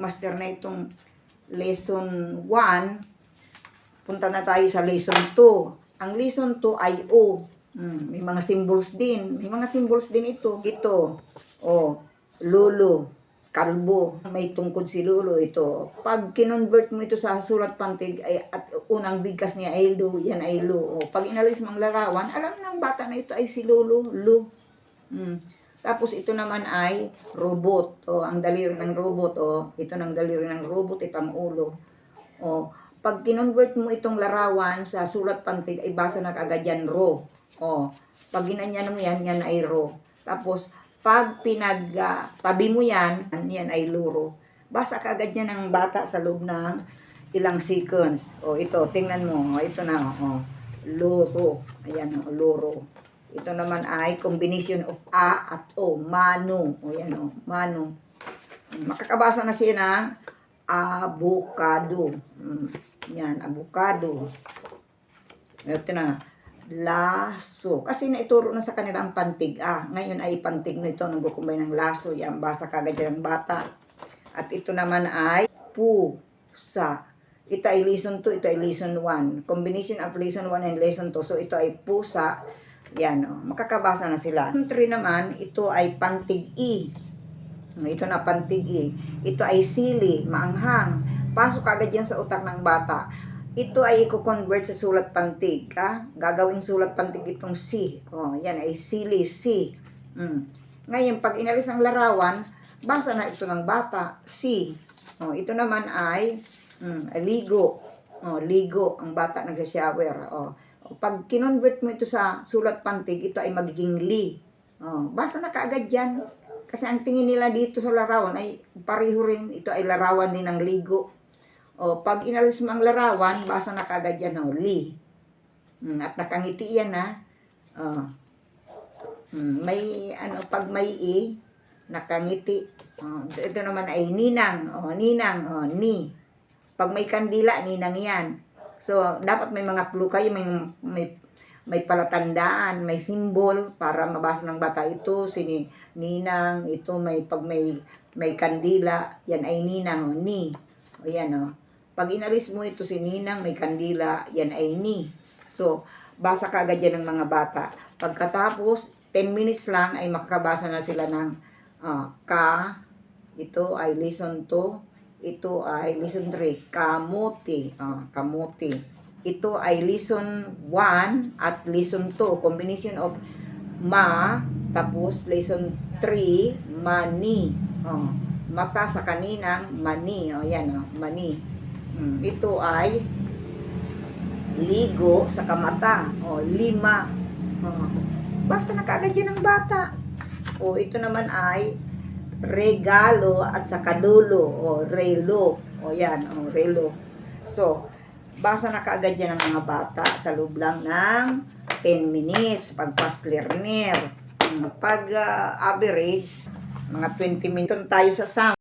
master na itong lesson 1, punta na tayo sa lesson 2. Ang lesson 2 ay O. Hmm, may mga symbols din. May mga symbols din ito. Ito. O. Lolo. Kalbo. May tungkod si Lolo ito. Pag kinonvert mo ito sa sulat pantig ay at unang bigkas niya ay Lu. Yan ay Lu. O, pag inalis mo ang larawan, alam ng bata na ito ay si Lolo. Lu. Hmm. Tapos ito naman ay robot. O, ang daliri ng robot. O, ito ng daliri ng robot. Ito ang ulo. O, pag kinonvert mo itong larawan sa sulat pantig, ay basa na kagad yan ro. O, pag ginanyan mo yan, yan ay ro. Tapos, pag pinagtabi mo yan, yan ay luro. Basa kagad yan ng bata sa loob ng ilang seconds. O, ito, tingnan mo. Ito na, o. Luro. Ayan, o, luro. Ito naman ay combination of A at O. Mano. O yan o. Mano. Makakabasa na siya ng avocado. Mm, Yan, avocado. Ito na. Laso. Kasi naituro na sa kanila ang pantig. Ah, ngayon ay pantig na ito. Nagkukumbay ng laso. Yan, basa kagad yan ng bata. At ito naman ay pusa. Ito ay lesson 2, ito ay lesson 1. Combination of lesson 1 and lesson 2. So, ito ay pusa. Yan, oh. makakabasa na sila. Lesson 3 naman, ito ay pantig-i. Ito na pantig-i. Ito ay sili, maanghang. Pasok agad yan sa utak ng bata. Ito ay i-convert sa sulat pantig. Ha? Gagawing sulat pantig itong si. Oh, yan ay sili, si. Mm. Ngayon, pag inalis ang larawan, basa na ito ng bata, si. Oh, ito naman ay mm, ligo. Oh, ligo. Ang bata nagsashower. Oh. Pag kinonvert mo ito sa sulat pantig, ito ay magiging li. Oh, basa na kaagad yan. Kasi ang tingin nila dito sa larawan ay pareho rin. Ito ay larawan din ng ligo. O, pag inalis mo ang larawan, basa na kagad yan, o, li. Mm, at nakangiti yan, ha. O. Mm, may, ano, pag may i, nakangiti. O, ito naman ay ninang, o, ninang, o, ni. Pag may kandila, ninang yan. So, dapat may mga clue kayo, may, may, may palatandaan, may symbol para mabasa ng bata ito, si ni, ninang, ito may, pag may, may kandila, yan ay ninang, ni. O, yan, o. Pag inalis mo ito si Ninang, may kandila, yan ay ni. So, basa kagad yan ng mga bata. Pagkatapos, 10 minutes lang ay makakabasa na sila ng ah, ka, ito ay lesson 2, ito ay lesson 3, kamuti, ah, kamuti. Ito ay lesson 1 at lesson 2, combination of ma, tapos lesson 3, mani. Oh, mata sa kaninang mani. Oh, yan, oh, mani. Mm, ito ay ligo sa kamata. O, lima. O, basta na kaagad yan ng bata. O, ito naman ay regalo at sa kadulo. O, relo. O, yan. O, relo. So, basa na kaagad yan ng mga bata sa loob lang ng 10 minutes pag fast learner. Pag ah, average, mga 20 minutes tayo sa sum.